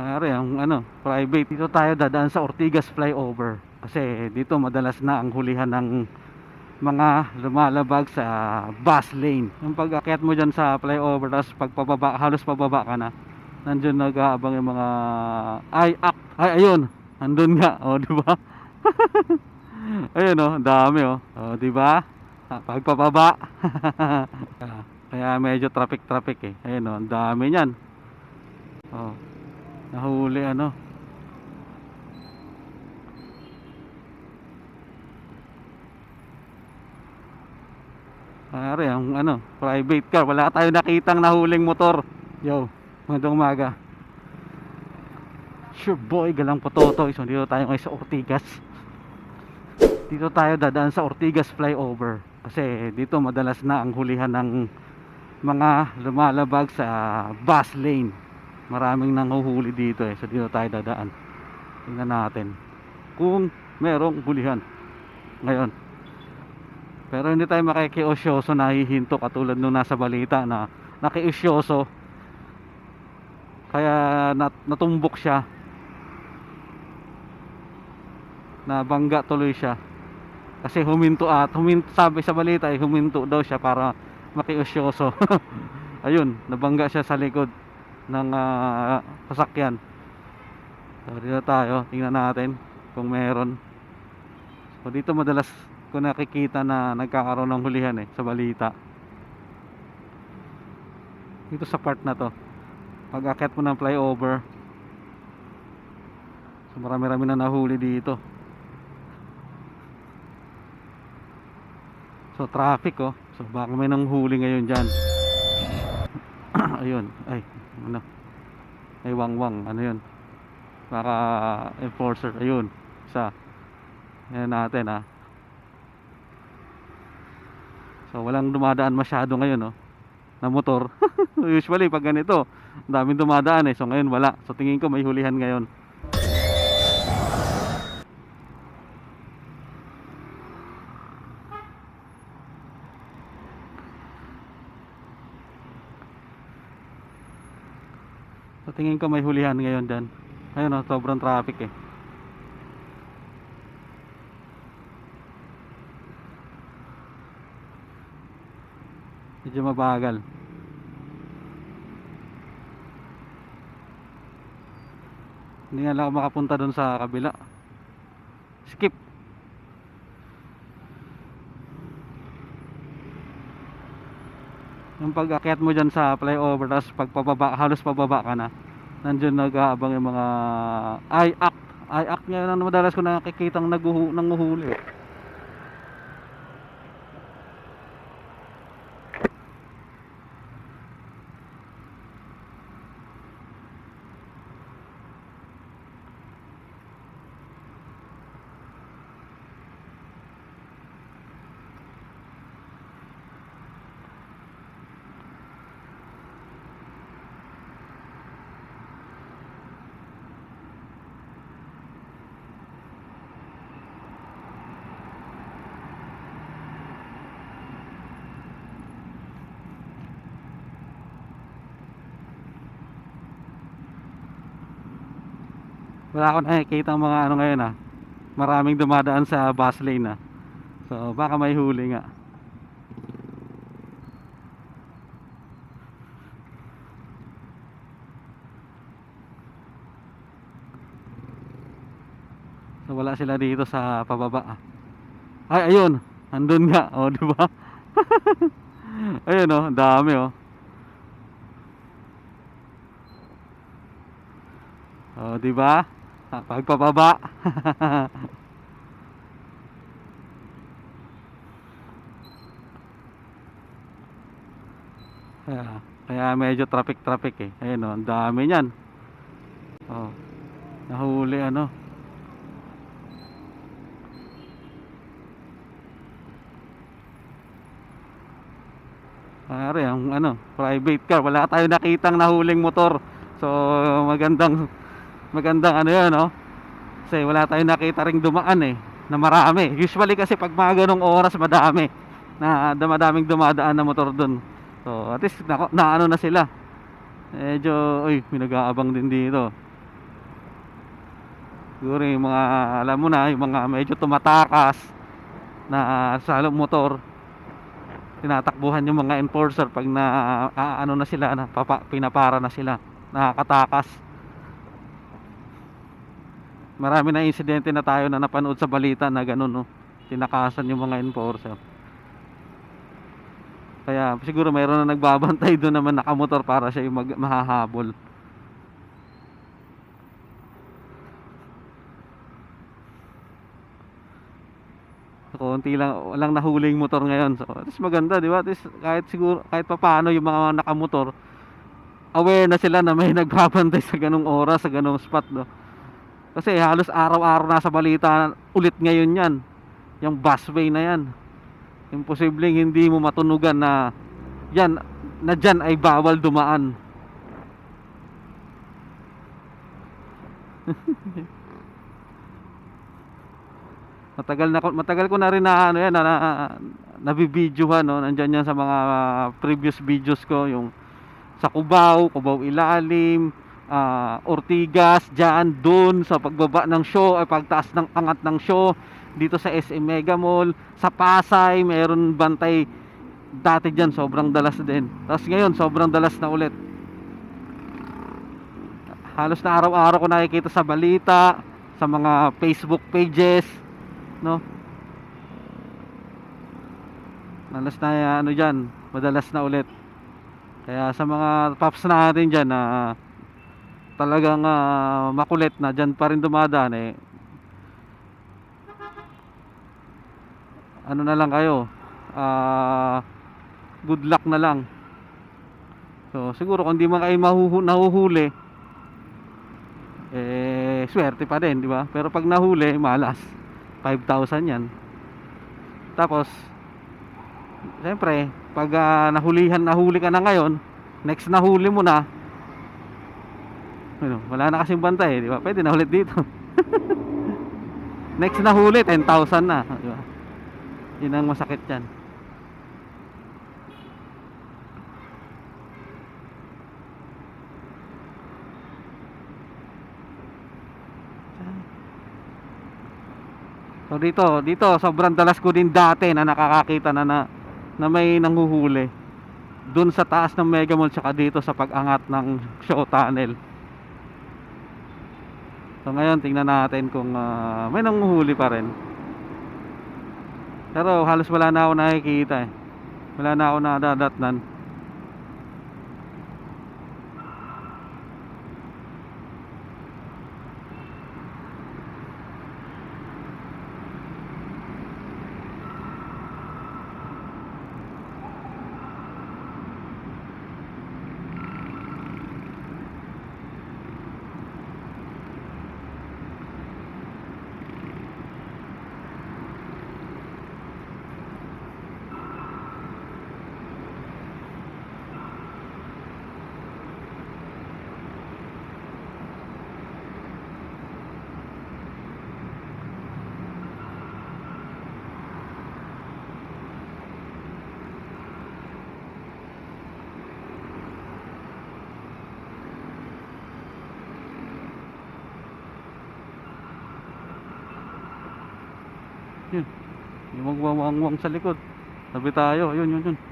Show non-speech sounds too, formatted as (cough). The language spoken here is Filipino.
Pare, ang ano, private. Dito tayo dadaan sa Ortigas flyover. Kasi dito madalas na ang hulihan ng mga lumalabag sa bus lane. Yung pag-akyat mo dyan sa flyover, tapos pagpababa, halos pababa ka na. Nandun nag-aabang yung mga, ay, ak, ay, ayun, andun nga, o, di ba? (laughs) ayun, o, dami, o, o, di ba? Pagpababa. (laughs) Ah, Kaya medyo traffic-traffic eh. Ayun, o, ang dami niyan. Oh. Nahuli ano. Pare, ang ano, private car. Wala tayo nakitang nahuling motor. Yo, magandang umaga. Sure boy, galang pototoy. So, dito tayo ngayon sa Ortigas. Dito tayo dadaan sa Ortigas flyover. Kasi dito madalas na ang hulihan ng mga lumalabag sa bus lane maraming nanguhuli dito eh so dito tayo dadaan. Tingnan natin kung merong hulihan ngayon. Pero hindi tayo makikiosyoso na hihinto katulad nung nasa balita na nakiosyoso. Kaya nat natumbok siya. Nabangga tuloy siya. Kasi huminto at huminto, sabi sa balita ay huminto daw siya para makiosyoso. (laughs) Ayun nabangga siya sa likod ng ah, sasakyan. So dito tayo tingnan natin kung meron. So dito madalas ko nakikita na nagkakaroon ng hulihan eh sa balita. Dito sa part na to pag akyat mo ng flyover so marami rami na nahuli dito. So traffic oh. So baka may nanghuli ngayon dyan ayun ay ano? Ay wangwang ano yun? Baka enforcer ayun isa. Yan natin ha so walang dumadaan masyado ngayon oh na motor. (laughs) Usually pag ganito daming dumadaan eh. So ngayon wala. So tingin ko may hulihan ngayon tingin ko may hulihan ngayon dyan. Ayun oh, sobrang traffic eh. Medyo mabagal. Hindi nga lang ako makapunta doon sa kabila. Skip. Yung pag-akyat mo dyan sa flyover, tapos pagpababa, halos pababa ka na. Nandiyan nag-aabang yung mga ay ak, ay ak nga na madalas ko nakikitang naguhu, nanguhuli. Wala akong nakikita mga ano ngayon ah. Maraming dumadaan sa bus lane ah. So baka may huli nga. So wala sila dito sa pababa. ah. Ay ayun, andun nga, oh, di ba? (laughs) ayun oh, dami oh. Oh, di ba? Pagpababa. kaya, (laughs) kaya medyo traffic-traffic eh. Ayun oh, ang dami niyan. Oh. Nahuli ano. Pare, ang ano, private car. Wala tayo nakitang nahuling motor. So, magandang magandang ano 'yan, no? Kasi wala tayong nakita ring dumaan eh na marami. Usually kasi pag mga ganong oras madami na damadaming dumadaan na motor doon. So, at least na, na ano na sila. Medyo, uy, may nag-aabang din dito. siguro yung mga alam mo na yung mga medyo tumatakas na sa motor tinatakbuhan yung mga enforcer pag na ah, ano na sila na papa, pinapara na sila nakakatakas marami na insidente na tayo na napanood sa balita na ganun no? Tinakasan yung mga enforcer. Kaya siguro mayroon na nagbabantay doon naman nakamotor para siya yung mag, mahahabol. Konti lang walang nahuling motor ngayon. So at maganda di ba? At kahit siguro kahit papaano yung mga nakamotor aware na sila na may (laughs) nagbabantay sa ganung oras sa ganung spot no kasi halos araw-araw nasa balita ulit ngayon yan. Yung busway na yan. Imposibleng hindi mo matunugan na yan na dyan ay bawal dumaan. (laughs) Matagal na matagal ko na rin na ano yan na, na nabibidyohan no? Nandiyan yan sa mga previous videos ko yung sa Cubao, Cubao Ilalim, ah, Ortigas, diyan doon sa pagbaba ng show ay pagtaas ng angat ng show dito sa SM Mega Mall, sa Pasay meron bantay dati diyan sobrang dalas din. Tapos ngayon sobrang dalas na ulit. Halos na araw-araw ko nakikita sa balita, sa mga Facebook pages, no? Madalas na ano diyan, madalas na ulit. Kaya sa mga paps natin diyan na talagang ah, makulit na diyan pa rin dumadaan eh. Ano na lang kayo? Ah good luck na lang. So siguro kung di man kayo mahuhu nahuhuli eh swerte pa din, di ba? Pero pag nahuli, malas. 5,000 yan. Tapos Siyempre, pag ah, nahulihan, nahuli ka na ngayon, next nahuli mo na, ano, wala na kasing bantay, di ba? Pwede na ulit dito. (laughs) next nahuli, 10,000 na, di ba? Yun ang masakit yan. So dito, dito sobrang dalas ko din dati na nakakakita na na, na may nanghuhuli. Doon sa taas ng Mega Mall tsaka dito sa pag-angat ng show tunnel. So ngayon tingnan natin kung ah, may nanghuhuli pa rin. Pero halos wala na ako nakikita eh. Wala na ako nadadatnan. Yun. Yung magwawangwang sa likod. Tabi tayo. Yun, yun, yun.